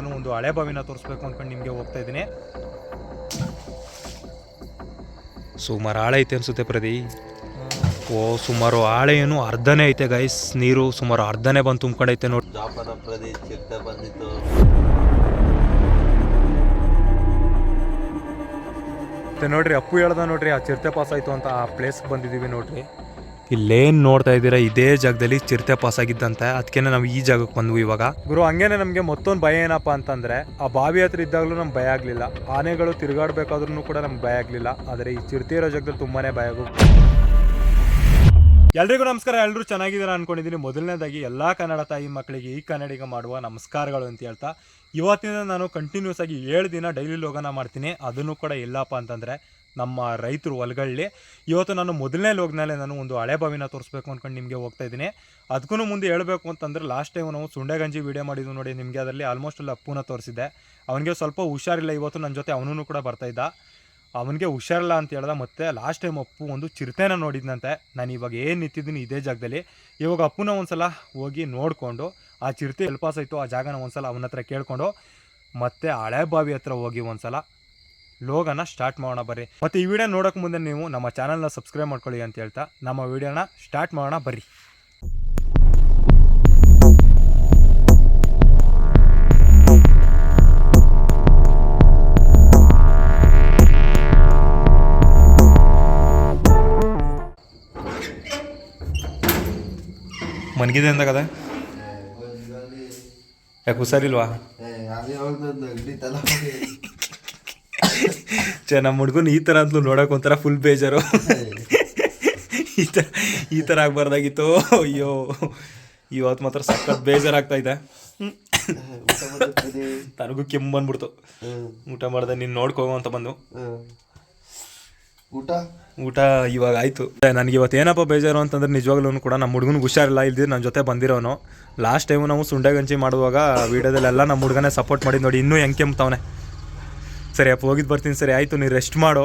ನಾನು ಒಂದು ಹಳೆ ಬಾವಿನ ತೋರಿಸ್ಬೇಕು ಅಂದ್ಕೊಂಡು ನಿಮಗೆ ಹೋಗ್ತಾ ಇದ್ದೀನಿ. ಸುಮಾರು ಆಳೆ ಐತೆ ಅನ್ಸುತ್ತೆ ಪ್ರದಿ ಓ ಸುಮಾರು ಆಳೆ ಏನು ಅರ್ಧನೇ ಐತೆ ಗೈಸ್ ನೀರು ಸುಮಾರು ಅರ್ಧನೇ ಬಂದು ತುಂಬ್ಕೊಂಡೈತೆ ನೋಡಿ. ಪ್ರದೇಶ ಬಂದಿತ್ತು. ನೋಡ್ರಿ ಅಪ್ಪು ಹೇಳ್ದ ನೋಡ್ರಿ ಆ ಚಿರತೆ ಪಾಸ್ ಆಯ್ತು ಅಂತ ಆ ಪ್ಲೇಸ್ಗೆ ಬಂದಿದ್ದೀವಿ ನೋಡ್ರಿ. ಇಲ್ಲೇನ್ ನೋಡ್ತಾ ಇದ್ದೀರಾ? ಇದೇ ಜಾಗದಲ್ಲಿ ಚಿರತೆ ಪಾಸ್ ಆಗಿದ್ದಂತೆ. ಅದಕ್ಕೆ ನಾವು ಈ ಜಾಗಕ್ಕೆ ಬಂದ್ವಿ ಇವಾಗ. ಗುರು, ಹಂಗೇನೆ ನಮಗೆ ಮತ್ತೊಂದು ಭಯ ಏನಪ್ಪ ಅಂತಂದ್ರೆ, ಆ ಬಾವಿ ಹತ್ರ ಇದ್ದಾಗಲೂ ನಮ್ಗೆ ಭಯ ಆಗಲಿಲ್ಲ. ಆನೆಗಳು ತಿರುಗಾಡ್ಬೇಕಾದ್ರೂ ಕೂಡ ನಮ್ಗೆ ಭಯ ಆಗಲಿಲ್ಲ. ಆದರೆ ಈ ಚಿರತೆ ಇರೋ ಜಾಗದಲ್ಲಿ ತುಂಬಾನೇ ಭಯ ಆಗುತ್ತೆ ಎಲ್ರಿಗೂ ನಮಸ್ಕಾರ. ಎಲ್ಲರೂ ಚೆನ್ನಾಗಿದ್ದೀರಾ ಅನ್ಕೊಂಡಿದ್ದೀನಿ ಮೊದಲನೇದಾಗಿ ಎಲ್ಲ ಕನ್ನಡ ತಾಯಿ ಮಕ್ಕಳಿಗೆ ಈ ಕನ್ನಡಿಗ ಮಾಡುವ ನಮಸ್ಕಾರಗಳು ಅಂತ ಹೇಳ್ತಾ ಇವತ್ತಿನ ನಾನು ಕಂಟಿನ್ಯೂಸ್ ಆಗಿ ಏಳು ದಿನ ಡೈಲಿ ಲೋಗನ ಮಾಡ್ತೀನಿ. ಅದನ್ನು ಕೂಡ ಇಲ್ಲಪ್ಪ ಅಂತಂದರೆ ನಮ್ಮ ರೈತರು ಹೊಲಗಳಲ್ಲಿ ಇವತ್ತು ನಾನು ಮೊದಲನೇ ಲೋಗ್ನಲ್ಲೇ ನಾನು ಒಂದು ಹಳೆ ಬಾವಿನ ತೋರಿಸ್ಬೇಕು ಅಂದ್ಕೊಂಡು ನಿಮಗೆ ಹೋಗ್ತಾ ಇದ್ದೀನಿ. ಅದಕ್ಕೂ ಮುಂದೆ ಹೇಳಬೇಕು ಅಂತಂದರೆ ಲಾಸ್ಟ್ ಟೈಮ್ ನಾವು ಸುಂಡೆಗಂಜಿ ವೀಡಿಯೋ ಮಾಡಿದ್ವಿ ನೋಡಿ, ನಿಮಗೆ ಅದರಲ್ಲಿ ಆಲ್ಮೋಸ್ಟ್ ಅಲ್ಲಿ ಅಪ್ಪುನ ತೋರಿಸಿದ್ದೆ. ಅವನಿಗೆ ಸ್ವಲ್ಪ ಹುಷಾರಿಲ್ಲ, ಇವತ್ತು ನನ್ನ ಜೊತೆ ಅವನೂ ಕೂಡ ಬರ್ತಾ ಇದ್ದ. ಅವನಿಗೆ ಹುಷಾರಿಲ್ಲ ಅಂತ ಹೇಳ್ದ, ಮತ್ತೆ ಲಾಸ್ಟ್ ಟೈಮ್ ಅಪ್ಪು ಒಂದು ಚಿರತೆನ ನೋಡಿದ್ನಂತೆ. ನಾನು ಇವಾಗ ಏನು ನಿಂತಿದ್ದೀನಿ ಇದೇ ಜಾಗದಲ್ಲಿ. ಇವಾಗ ಅಪ್ಪುನ ಒಂದ್ಸಲ ಹೋಗಿ ನೋಡಿಕೊಂಡು, ಆ ಚಿರತೆ ಎಲ್ಪಾಸ್ ಪಾಸ್ ಆಯಿತು ಆ ಜಾಗನ ಒಂದ್ಸಲ ಅವನ ಹತ್ರ ಕೇಳಿಕೊಂಡು, ಮತ್ತೆ ಹಳೆ ಬಾವಿ ಹತ್ರ ಹೋಗಿ ಒಂದ್ಸಲ ಲೋಗನ ಸ್ಟಾರ್ಟ್ ಮಾಡೋಣ ಬರ್ರಿ. ಮತ್ತೆ ಈ ವಿಡಿಯೋ ನೋಡೋಕೆ ಮುಂದೆ ನೀವು ನಮ್ಮ ಚಾನಲ್ನ ಸಬ್ಸ್ಕ್ರೈಬ್ ಮಾಡ್ಕೊಳ್ಳಿ ಅಂತ ಹೇಳ್ತಾ ನಮ್ಮ ವಿಡಿಯೋನ ಸ್ಟಾರ್ಟ್ ಮಾಡೋಣ ಬರ್ರಿ. ಮನ್ಗಿದೆ ಕದ ಯಾಕೆ ಹುಷಾರಿಲ್ವಾ? ಛೇ ನಮ್ಮ ಹುಡುಗನ ಈ ಥರ ಅಂತಲೂ ನೋಡೋಕೆ ಒಂಥರ ಫುಲ್ ಬೇಜಾರು. ಈ ಥರ ಈ ಥರ ಆಗಬಾರ್ದಾಗಿತ್ತು. ಅಯ್ಯೋ ಇವತ್ತು ಮಾತ್ರ ಸಖತ್ ಬೇಜಾರಾಗ್ತಾ ಇದೆ. ತನಗೂ ನನಗೂ ಕೆಮ್ಮು ಬಂದ್ಬಿಡ್ತು ಊಟ ಮಾಡ್ದೆ ನೀನು ನೋಡ್ಕೋ ಅಂತ ಬಂದು. ಊಟ? ಊಟ ಇವಾಗ ಆಯಿತು. ನನಗೆ ಇವತ್ತು ಏನಪ್ಪ ಬೇಜಾರು ಅಂತಂದ್ರೆ ನಿಜವಾಗ್ಲೂ ಕೂಡ ನಮ್ಮ ಹುಡುಗನಿಗೆ ಹುಷಾರಿಲ್ಲ ಇಲ್ದಿ ನನ್ನ ಜೊತೆ ಬಂದಿರೋನು. ಲಾಸ್ಟ್ ಟೈಮು ನಾವು ಸುಂಡೆಗಂಜಿ ಮಾಡುವಾಗ ವೀಡಿಯೋದಲ್ಲೆಲ್ಲ ನಮ್ಮ ಹುಡುಗನೇ ಸಪೋರ್ಟ್ ಮಾಡಿ ನೋಡಿ ಇನ್ನೂ ಹೆಂಗೆ ಕೆಮ್ತಾವನೆ. ಸರಿ ಅಪ್ಪ ಹೋಗಿದ್ದು ಬರ್ತೀನಿ. ಸರಿ ಆಯಿತು ನೀನು ರೆಸ್ಟ್ ಮಾಡು.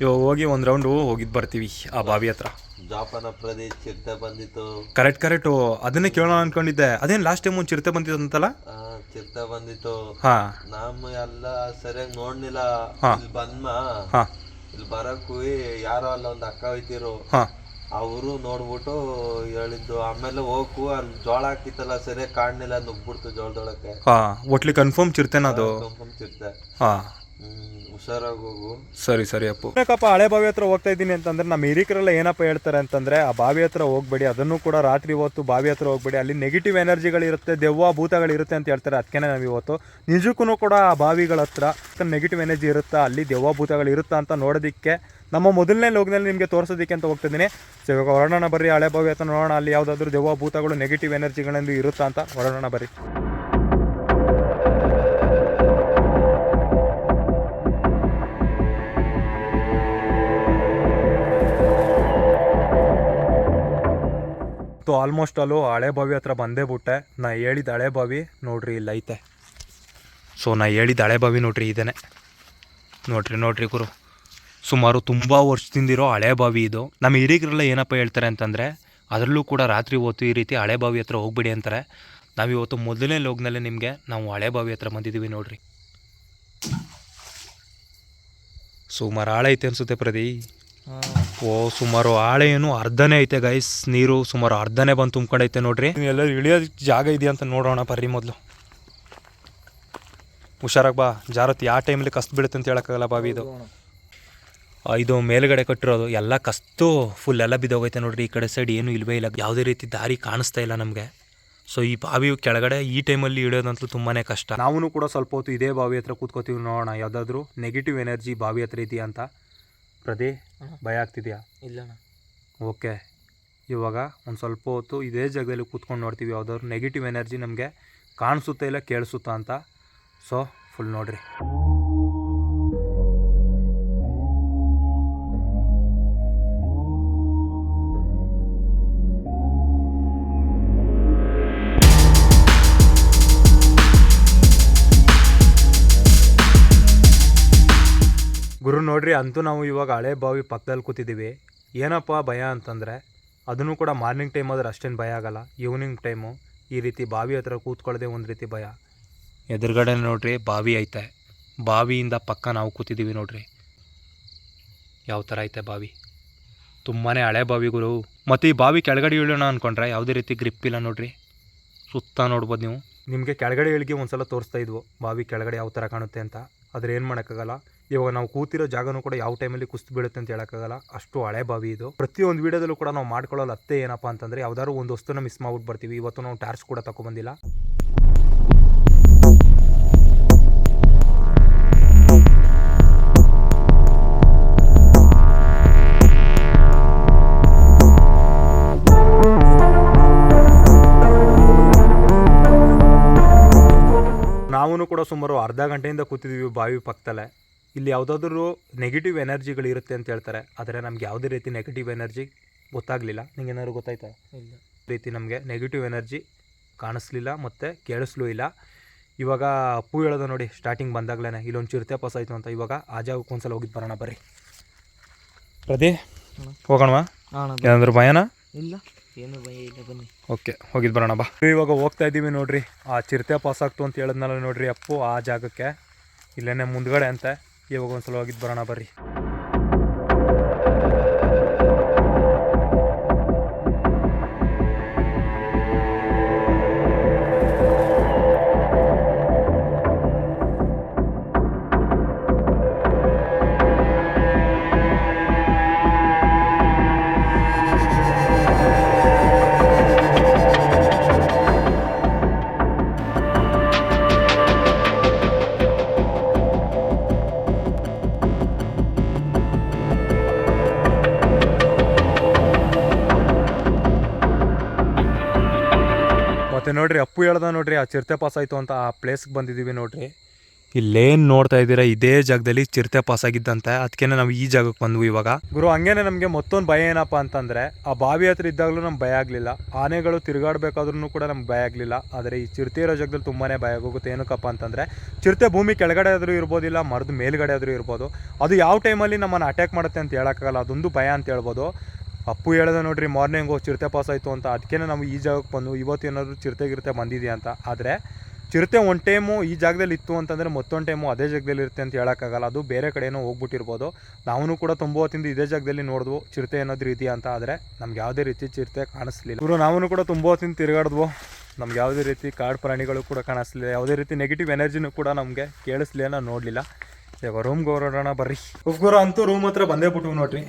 ಇವಾಗ ಹೋಗಿ ಒಂದು ರೌಂಡು ಹೋಗಿದ್ದು ಬರ್ತೀವಿ ಆ ಬಾವಿ ಹತ್ರ. ಜಾಪನ ಪ್ರದೇಶ ಚಿರತೆ ಬಂದಿತ್ತು. ಕರೆಕ್ಟ್ ಕರೆಕ್ಟು ಅದನ್ನೇ ಕೇಳೋಣ ಅನ್ಕೊಂಡಿದ್ದೆ. ಅದೇನು ಲಾಸ್ಟ್ ಟೈಮ್ ಒಂದು ಚಿರತೆ ಬಂದಿತ್ತಂತಲ್ಲ ಆ, ಚಿರತೆ ಬಂದಿತ್ತು. ಹಾಂ. ನಮ್ಮ ಎಲ್ಲ ಸರಿಯಾಗಿ ನೋಡ್ಲಿಲ್ಲ. ಹಾ. ಇಲ್ಲಿ ಬಂದ್ಮ. ಹಾಂ. ಇಲ್ಲಿ ಬರಕ್ಕೂ ಯಾರೋ ಅಲ್ಲ ಒಂದು ಅಕ್ಕ ಹೋಯ್ತಿರು ಹಾಂ. ಅವರು ನೋಡ್ಬಿಟ್ಟು ಹೇಳಿದ್ದು ಆಮೇಲೆ ಹೋಗು ಅಲ್ಲಿ ಜೋಳ ಹಾಕಿತ್ತಲ್ಲ ಸರಿಯಾಗಿ ಕಾಣ್ಲಿಲ್ಲ ನುಗ್ಬಿಡ್ತು ಜೋಳದೊಳಕ್ಕೆ. ಹಾಂ. ಒಟ್ಲಿ ಕನ್ಫರ್ಮ್ ಚಿರತೆನ ಅದು? ಕನ್ಫರ್ಮ್ ಚಿರತೆ. ಹಾಂ. ಸರಿ ಸರಿ ಅಪ್ಪು. ಏನಕ್ಕಪ್ಪ ಹಳೆ ಬಾವಿ ಹತ್ರ ಹೋಗ್ತಾ ಇದ್ದೀನಿ ಅಂತಂದ್ರೆ ನಮ್ಮ ಹಿರಿಕರೆಲ್ಲ ಏನಪ್ಪ ಹೇಳ್ತಾರೆ ಅಂತಂದ್ರೆ ಆ ಬಾವಿ ಹತ್ರ ಹೋಗ್ಬೇಡಿ ಅದನ್ನು ಕೂಡ ರಾತ್ರಿ ಹೊತ್ತು ಬಾವಿ ಹತ್ರ ಹೋಗ್ಬೇಡಿ. ಅಲ್ಲಿ ನೆಗೆಟಿವ್ ಎನರ್ಜಿಗಳಿರುತ್ತೆ ದೆವ್ವ ಭೂತಗಳಿರುತ್ತೆ ಅಂತ ಹೇಳ್ತಾರೆ ಅದಕ್ಕೆ ನಾವು ಇವತ್ತು. ನಿಜಕ್ಕೂ ಕೂಡ ಆ ಬಾವಿಗಳ ಹತ್ರ ನೆಗೆಟಿವ್ ಎನರ್ಜಿ ಇರುತ್ತಾ ಅಲ್ಲಿ ದೆವ್ವ ಭೂತಗಳು ಇರುತ್ತಾ ಅಂತ ನೋಡೋದಕ್ಕೆ ನಮ್ಮ ಮೊದಲನೇ ಲೋಕದಲ್ಲಿ ನಿಮಗೆ ತೋರಿಸೋದಕ್ಕೆ ಅಂತ ಹೋಗ್ತಿದ್ದೀನಿ ಸೊ ಇವಾಗ ಹೊರಡೋಣ ಬರ್ರಿ ಹಳೆ ಬಾವಿ ಹತ್ರ ನೋಡೋಣ ಅಲ್ಲಿ ಯಾವುದಾದ್ರೂ ದೆವ್ವ ಭೂತಗಳು ನೆಗೆಟಿವ್ ಎನರ್ಜಿಗಳೆಂದು ಇರುತ್ತಾ ಅಂತ ಹೊರಡೋಣ ಬರ್ರಿ. ಸೊ ಆಲ್ಮೋಸ್ಟ್ ಅಲ್ಲೂ ಹಳೆ ಬಾವಿ ಹತ್ರ ಬಂದೇ ಬಿಟ್ಟೆ. ನಾ ಹೇಳಿದ ಹಳೆ ಬಾವಿ ನೋಡ್ರಿ ಇಲ್ಲ ಐತೆ. ಸೊ ನಾ ಹೇಳಿದ ಹಳೆ ಬಾವಿ ನೋಡ್ರಿ ಇದೇನೆ. ನೋಡ್ರಿ ನೋಡ್ರಿ ಗುರು. ಸುಮಾರು ತುಂಬ ವರ್ಷದಿಂದಿರೋ ಹಳೆ ಬಾವಿ ಇದು. ನಮ್ಮ ಹಿರಿಯರೆಲ್ಲ ಏನಪ್ಪ ಹೇಳ್ತಾರೆ ಅಂತಂದರೆ, ಅದರಲ್ಲೂ ಕೂಡ ರಾತ್ರಿ ಹೊತ್ತು ಈ ರೀತಿ ಹಳೆ ಬಾವಿ ಹತ್ರ ಹೋಗ್ಬಿಡಿ ಅಂತಾರೆ. ನಾವು ಇವತ್ತು ಮೊದಲನೇ ಲೋಗ್ನಲ್ಲೇ ನಿಮಗೆ ನಾವು ಹಳೆ ಬಾವಿ ಹತ್ರ ಬಂದಿದ್ದೀವಿ ನೋಡ್ರಿ. ಸುಮಾರು ಹಾಳೈತೆ ಅನಿಸುತ್ತೆ ಪ್ರದಿ ಓ ಸುಮಾರು ಆಳೆ ಏನು ಅರ್ಧನೇ ಐತೆ ಗೈಸ್ ನೀರು ಸುಮಾರು ಅರ್ಧನೇ ಬಂದು ತುಂಬ್ಕೊಂಡೈತೆ ನೋಡ್ರಿ. ಎಲ್ಲ ಇಳಿಯೋ ಜಾಗ ಇದೆಯಾ ಅಂತ ನೋಡೋಣ ಬರ್ರಿ ಮೊದಲು. ಹುಷಾರಾಗಿ ಬಾ. ಜಾರತ್ ಯಾವ ಟೈಮಲ್ಲಿ ಕಸ್ತು ಬೀಳುತ್ತೆ ಅಂತ ಹೇಳೋಕ್ಕಾಗಲ್ಲ ಬಾವಿ ಇದು. ಇದು ಮೇಲ್ಗಡೆ ಕಟ್ಟಿರೋದು. ಎಲ್ಲ ಕಸ್ತು ಫುಲ್ ಎಲ್ಲ ಬಿದ್ದೋಗೈತೆ ನೋಡ್ರಿ. ಈ ಕಡೆ ಸೈಡ್ ಏನು ಇಲ್ವೇ ಇಲ್ಲ. ಯಾವುದೇ ರೀತಿ ದಾರಿ ಕಾಣಿಸ್ತಾ ಇಲ್ಲ ನಮಗೆ. ಸೊ ಈ ಬಾವಿ ಕೆಳಗಡೆ ಈ ಟೈಮಲ್ಲಿ ಇಳಿಯೋದಂತೂ ತುಂಬಾ ಕಷ್ಟ. ನಾವು ಕೂಡ ಸ್ವಲ್ಪ ಹೊತ್ತು ಇದೇ ಬಾವಿ ಹತ್ರ ಕೂತ್ಕೋತೀವಿ ನೋಡೋಣ. ಯಾವುದಾದ್ರೂ ನೆಗೆಟಿವ್ ಎನರ್ಜಿ ಬಾವಿ ಹತ್ರ ಇದೆಯಾ ಅಂತ. ಪ್ರದೇ ಭಯ ಆಗ್ತಿದೆಯಾ? ಇಲ್ಲ ಓಕೆ. ಇವಾಗ ಒಂದು ಸ್ವಲ್ಪ ಹೊತ್ತು ಇದೇ ಜಾಗದಲ್ಲಿ ಕೂತ್ಕೊಂಡು ನೋಡ್ತೀವಿ. ಯಾವುದಾದ್ರು ನೆಗೆಟಿವ್ ಎನರ್ಜಿ ನಮಗೆ ಕಾಣಿಸುತ್ತಾ ಇಲ್ಲ ಕೇಳಿಸುತ್ತಾ ಅಂತ. ಸೊ ಫುಲ್ ನೋಡ್ರಿ. ಗುರು ನೋಡ್ರಿ, ಅಂತೂ ನಾವು ಇವಾಗ ಹಳೆ ಬಾವಿ ಪಕ್ಕದಲ್ಲಿ ಕೂತಿದ್ದೀವಿ. ಏನಪ್ಪ ಭಯ ಅಂತಂದರೆ, ಅದನ್ನು ಕೂಡ ಮಾರ್ನಿಂಗ್ ಟೈಮ್ ಆದರೆ ಅಷ್ಟೇನು ಭಯ ಆಗಲ್ಲ. ಈವ್ನಿಂಗ್ ಟೈಮು ಈ ರೀತಿ ಬಾವಿ ಹತ್ರ ಕೂತ್ಕೊಳ್ಳೋದೇ ಒಂದು ರೀತಿ ಭಯ. ಎದುರುಗಡೆ ನೋಡ್ರಿ, ಬಾವಿ ಐತೆ. ಬಾವಿಯಿಂದ ಪಕ್ಕ ನಾವು ಕೂತಿದ್ದೀವಿ ನೋಡ್ರಿ. ಯಾವ ಥರ ಐತೆ ಬಾವಿ? ತುಂಬಾ ಹಳೆ ಗುರು. ಮತ್ತು ಈ ಬಾವಿ ಕೆಳಗಡೆ ಇಳಿಯೋಣ ಅಂದ್ಕೊಂಡ್ರೆ ಯಾವುದೇ ರೀತಿ ಗ್ರಿಪ್ ಇಲ್ಲ ನೋಡ್ರಿ. ಸುತ್ತ ನೋಡ್ಬೋದು ನೀವು. ನಿಮಗೆ ಕೆಳಗಡೆ ಇಳಿಗೆ ಒಂದು ಸಲ ತೋರಿಸ್ತಾ ಇದ್ವು, ಬಾವಿ ಕೆಳಗಡೆ ಯಾವ ಥರ ಕಾಣುತ್ತೆ ಅಂತ. ಆದರೆ ಏನು ಮಾಡೋಕ್ಕಾಗಲ್ಲ. ಇವಾಗ ನಾವು ಕೂತಿರೋ ಜಾಗನೂ ಕೂಡ ಯಾವ ಟೈಮಲ್ಲಿ ಕುಸ್ತು ಬೀಳುತ್ತೆ ಅಂತ ಹೇಳೋಕ್ಕಾಗಲ್ಲ. ಅಷ್ಟು ಹಳೆ ಬಾವಿ ಇದು. ಪ್ರತಿಯೊಂದು ವೀಡಿಯೋದಲ್ಲೂ ಕೂಡ ನಾವು ಮಾಡ್ಕೊಳ್ಳೋಲ್ಲ ಅತ್ತೆ ಏನಪ್ಪ ಅಂತಂದರೆ ಯಾವ್ದಾದ್ರು ಒಂದು ವಸ್ತುನ ಮಿಸ್ ಮಾಡ್ಬಿಟ್ಟು ಬರ್ತೀವಿ. ಇವತ್ತು ನಾವು ಟಾರ್ಚ್ ಕೂಡ ತಗೊಂಬಂದಿಲ್ಲ ಕೂಡ ಸುಮಾರು ಅರ್ಧ ಗಂಟೆಯಿಂದ ಕೂತಿದೀವಿ ಬಾವಿ ಪಕ್ಕದಲ್ಲೇ. ಇಲ್ಲಿ ಯಾವುದಾದ್ರೂ ನೆಗೆಟಿವ್ ಎನರ್ಜಿಗಳು ಇರುತ್ತೆ ಅಂತ ಹೇಳ್ತಾರೆ. ಆದರೆ ನಮ್ಗೆ ಯಾವುದೇ ರೀತಿ ನೆಗೆಟಿವ್ ಎನರ್ಜಿ ಗೊತ್ತಾಗಲಿಲ್ಲ. ನಿಂಗೆ ಏನಾದ್ರು ಗೊತ್ತಾಯ್ತಾ? ಇಲ್ಲ. ರೀತಿ ನಮಗೆ ನೆಗೆಟಿವ್ ಎನರ್ಜಿ ಕಾಣಿಸ್ಲಿಲ್ಲ ಮತ್ತು ಕೇಳಿಸ್ಲೂ ಇಲ್ಲ. ಇವಾಗ ಅಪ್ಪು ಹೇಳೋದು ನೋಡಿ ಸ್ಟಾರ್ಟಿಂಗ್ ಬಂದಾಗಲೇ ಇಲ್ಲೊಂದು ಚಿರತೆ ಪಾಸ್ ಆಯಿತು ಅಂತ. ಇವಾಗ ಆ ಜಾಗಕ್ಕೆ ಒಂದ್ಸಲ ಹೋಗಿದ್ದು ಬರೋಣ ಬರ್ರಿ. ಪ್ರದಿ. ಹೋಗೋಣವಾ? ಏನಾದರೂ ಏನಾದ್ರು ಭಯನಾ? ಇಲ್ಲ. ಏನು ಭಯ ಇಲ್ಲ ಬನ್ನಿ. ಓಕೆ ಹೋಗಿದ್ದು ಬರೋಣ ಬಾ. ಇವಾಗ ಹೋಗ್ತಾ ಇದ್ದೀವಿ ನೋಡ್ರಿ. ಆ ಚಿರತೆ ಪಾಸ್ ಆಗ್ತು ಅಂತ ಹೇಳಿದ್ನಲ್ಲ ನೋಡ್ರಿ ಅಪ್ಪು ಆ ಜಾಗಕ್ಕೆ. ಇಲ್ಲೇನೆ ಮುಂದ್ಗಡೆ ಅಂತೆ. ಇವಾಗ ಒಂದ್ಸಲ ಹೋಗಿದ್ ಬರೋಣ ಬರ್ರಿ. ನೋಡ್ರಿ, ಅಪ್ಪು ಹೇಳ್ದ ನೋಡ್ರಿ, ಆ ಚಿರತೆ ಪಾಸ್ ಆಯ್ತು ಅಂತ ಆ ಪ್ಲೇಸ್ಗೆ ಬಂದಿದ್ದೀವಿ ನೋಡ್ರಿ. ಇಲ್ಲೇನು ನೋಡ್ತಾ ಇದ್ದೀರಾ? ಇದೇ ಜಾಗದಲ್ಲಿ ಚಿರತೆ ಪಾಸ್ ಆಗಿದ್ದಂತೆ. ಅದಕ್ಕೆ ನಾವು ಈ ಜಾಗಕ್ಕೆ ಬಂದ್ವಿ ಇವಾಗ. ಗುರು, ಹಂಗೇನೆ ನಮಗೆ ಮತ್ತೊಂದು ಭಯ ಏನಪ್ಪ ಅಂತಂದ್ರೆ, ಆ ಬಾವಿ ಹತ್ರ ಇದ್ದಾಗಲೂ ನಮ್ಗೆ ಭಯ ಆಗಲಿಲ್ಲ. ಆನೆಗಳು ತಿರುಗಾಡಬೇಕಾದ್ರೂ ಕೂಡ ನಮ್ಗೆ ಭಯ ಆಗಲಿಲ್ಲ. ಆದರೆ ಈ ಚಿರತೆ ಇರೋ ಜಾಗದಲ್ಲಿ ತುಂಬಾನೇ ಭಯ ಆಗೋಗುತ್ತೆ. ಏನಕ್ಕಪ್ಪ ಅಂತಂದ್ರೆ, ಚಿರತೆ ಭೂಮಿ ಕೆಳಗಡೆ ಆದರೂ ಇರ್ಬೋದಿಲ್ಲ, ಮರದ ಮೇಲ್ಗಡೆ ಆದರೂ ಇರ್ಬೋದು. ಅದು ಯಾವ ಟೈಮಲ್ಲಿ ನಮ್ಮನ್ನು ಅಟ್ಯಾಕ್ ಮಾಡುತ್ತೆ ಅಂತ ಹೇಳೋಕ್ಕಾಗಲ್ಲ. ಅದೊಂದು ಭಯ ಅಂತ ಹೇಳ್ಬೋದು. ಅಪ್ಪು ಹೇಳ್ದೆ ನೋಡ್ರಿ ಮಾರ್ನಿಂಗು ಚಿರತೆ ಪಾಸ್ ಆಯಿತು ಅಂತ. ಅದಕ್ಕೇ ನಾವು ಈ ಜಾಗಕ್ಕೆ ಬಂದು ಇವತ್ತು ಏನಾದರೂ ಚಿರತೆ ಗಿರತೆ ಬಂದಿದೆಯಾ ಅಂತ. ಆದರೆ ಚಿರತೆ ಒಂದು ಟೈಮು ಈ ಜಾಗದಲ್ಲಿ ಇತ್ತು ಅಂತಂದರೆ ಮತ್ತೊಂದು ಟೈಮು ಅದೇ ಜಾಗದಲ್ಲಿ ಇರುತ್ತೆ ಅಂತ ಹೇಳೋಕ್ಕಾಗಲ್ಲ. ಅದು ಬೇರೆ ಕಡೆಯೂ ಹೋಗ್ಬಿಟ್ಟಿರ್ಬೋದು. ನಾವು ಕೂಡ ತುಂಬ ಹೊತ್ತಿಂದ ಇದೇ ಜಾಗದಲ್ಲಿ ನೋಡಿದ್ವು. ಚಿರತೆ ಏನಾದರೂ ಇದೆಯಾ ಅಂತ. ಆದರೆ ನಮ್ಗೆ ಯಾವುದೇ ರೀತಿ ಚಿರತೆ ಕಾಣಿಸ್ಲಿಲ್ಲ. ಇವರು ನಾವು ಕೂಡ ತುಂಬ ಹೊತ್ತಿಂದ ತಿರುಗಾಡಿದ್ವು. ನಮ್ಗೆ ಯಾವುದೇ ರೀತಿ ಕಾಡು ಪ್ರಾಣಿಗಳು ಕೂಡ ಕಾಣಿಸ್ಲಿಲ್ಲ. ಯಾವುದೇ ರೀತಿ ನೆಗೆಟಿವ್ ಎನರ್ಜಿನೂ ಕೂಡ ನಮಗೆ ಕೇಳಿಸ್ಲಿಲ್ಲ, ನೋಡಲಿಲ್ಲ. ಇವಾಗ ರೂಮ್ಗೆ ಹೊರಡೋಣ ಬರ್ರಿ. ಉಗ್ಗುರು ಅಂತೂ ರೂಮ್ ಹತ್ರ ಬಂದೇ ಬಿಟ್ಟು ನೋಡ್ರಿ.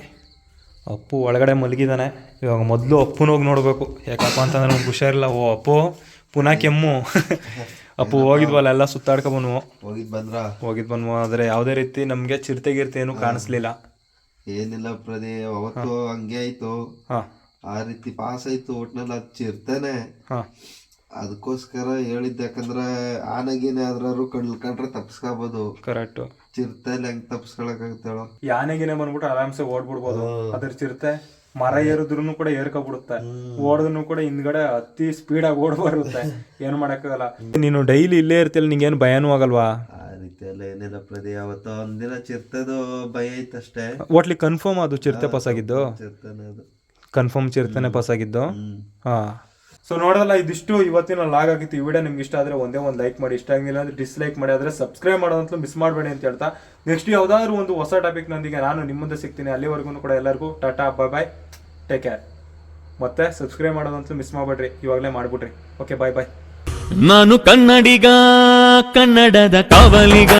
ಅಪ್ಪು ಒಳಗಡೆ ಮಲಗಿದಾನೆ. ಇವಾಗ ಮೊದಲು ಅಪ್ಪನ ಹೋಗಿ ನೋಡಬೇಕು. ಯಾಕಪ್ಪ ಅಂತಂದ್ರೆ ನಮ್ಗೆ ಹುಷಾರಿಲ್ಲ. ಓ ಅಪ್ಪು ಪುನಃ ಕೆಮ್ಮು. ಅಪ್ಪು ಹೋಗಿದ್ವಲ್ಲ ಎಲ್ಲ ಸುತ್ತಾಡ್ಕೊ ಬಂದ್ವು. ಹೋಗಿದ್ ಬಂದ್ರ? ಹೋಗಿದ್ ಬಂದ್ವು. ಆದರೆ ಯಾವುದೇ ರೀತಿ ನಮಗೆ ಚಿರತೆ ಗಿರ್ತೆ ಏನು ಕಾಣಿಸ್ಲಿಲ್ಲ. ಏನಿಲ್ಲ ಪ್ರದೇ ಅವತ್ತು ಹಂಗೆ ಆಯ್ತು. ಹಾಂ. ಆ ರೀತಿ ಪಾಸ್ ಆಯ್ತು. ಒಟ್ನಲ್ಲಿ ಅದು ಚಿರ್ತಾನೆ. ಹಾಂ. ಅದಕ್ಕೋಸ್ಕರ ಹೇಳಿದ್ದೆ ಯಾಕಂದ್ರೆ ಆನೆಗೇನೆ ಆದ್ರೂ ಕಣ್ ಕಂಡ್ರೆ ತಪ್ಸ್ಕೋಬೋದು. ಚಿರತೆ ಚಿರ್ತಲ್ಲಿ ಹೆಂಗ್ ಯಾನೆ ಯಾನೆಗಿನೇ ಬಂದ್ಬಿಟ್ಟು ಆರಾಮ್ಸೆ ಓಡ್ಬಿಡ್ಬೋದು. ಅದ್ರ ಚಿರತೆ ಮರ ಏರಿದ್ರು ಕೂಡ ಏರ್ಕೊಬಿಡುತ್ತೆ. ಓಡಿದ್ರು ಕೂಡ ಹಿಂದ್ಗಡೆ ಅತಿ ಸ್ಪೀಡಾಗಿ ಓಡ್ ಬರುತ್ತೆ. ಏನು ಮಾಡಕ್ಕಾಗಲ್ಲ. ನೀನು ಡೈಲಿ ಇಲ್ಲೇ ಇರ್ತಿಲ್ಲ ಏನು ಭಯನೂ ಆಗಲ್ವಾ? ಆ ರೀತಿ ಎಲ್ಲ ಏನಿಲ್ಲ ಪ್ರದಿ ಅವತ್ತು ಒಂದಿನ ಚಿರ್ತದು ಭಯ ಐತಷ್ಟೇ. ಒಟ್ಲಿ ಕನ್ಫರ್ಮ್ ಅದು ಚಿರತೆ ಪಾಸ್ ಆಗಿದ್ದು? ಚಿರ್ತಾನೆ ಅದು ಕನ್ಫರ್ಮ್ ಚಿರತೆನೆ ಪಾಸ್ ಆಗಿದ್ದು? ಹಾ. ಸೊ ನೋಡಲ್ಲ ಇದಿಷ್ಟು ಇವತ್ತಿನ ಲಾಗ್ ಆಗಿತ್ತು. ಈ ವಿಡಿಯೋ ನಿಮ್ಗೆ ಇಷ್ಟ ಆದ್ರೆ ಒಂದೇ ಒಂದು ಲೈಕ್ ಮಾಡಿ. ಇಷ್ಟ ಆಗಿಲ್ಲ ಅಂದ್ರೆ ಡಿಸ್ಲೈಕ್ ಮಾಡಿ. ಆದ್ರೆ ಸಬ್ಸ್ಕ್ರೈಬ್ ಮಾಡೋದಂತಲೂ ಮಿಸ್ ಮಾಡಬೇಡಿ ಅಂತ ಹೇಳ್ತಾ. ನೆಕ್ಸ್ಟ್ ಯಾವ್ದಾದ್ರು ಒಂದು ಹೊಸ ಟಾಪಿಕ್ ನೊಂದಿಗೆ ನಾನು ನಿಮ್ಮ ಮುಂದೆ ಸಿಗ್ತೀನಿ. ಅಲ್ಲಿವರೆಗೂ ಕೂಡ ಎಲ್ಲರಿಗೂ tata bye bye take care ಮತ್ತೆ ಸಬ್ಸ್ಕ್ರೈಬ್ ಮಾಡೋದಂತಲೂ ಮಿಸ್ ಮಾಡಬೇಡ್ರಿ. ಇವಾಗಲೇ ಮಾಡ್ಬಿಟ್ರಿ ಓಕೆ ಬಾಯ್ ಬಾಯ್ ನಾನು ಕನ್ನಡಿಗ, ಕನ್ನಡದ ಕಾವಲಿಗ.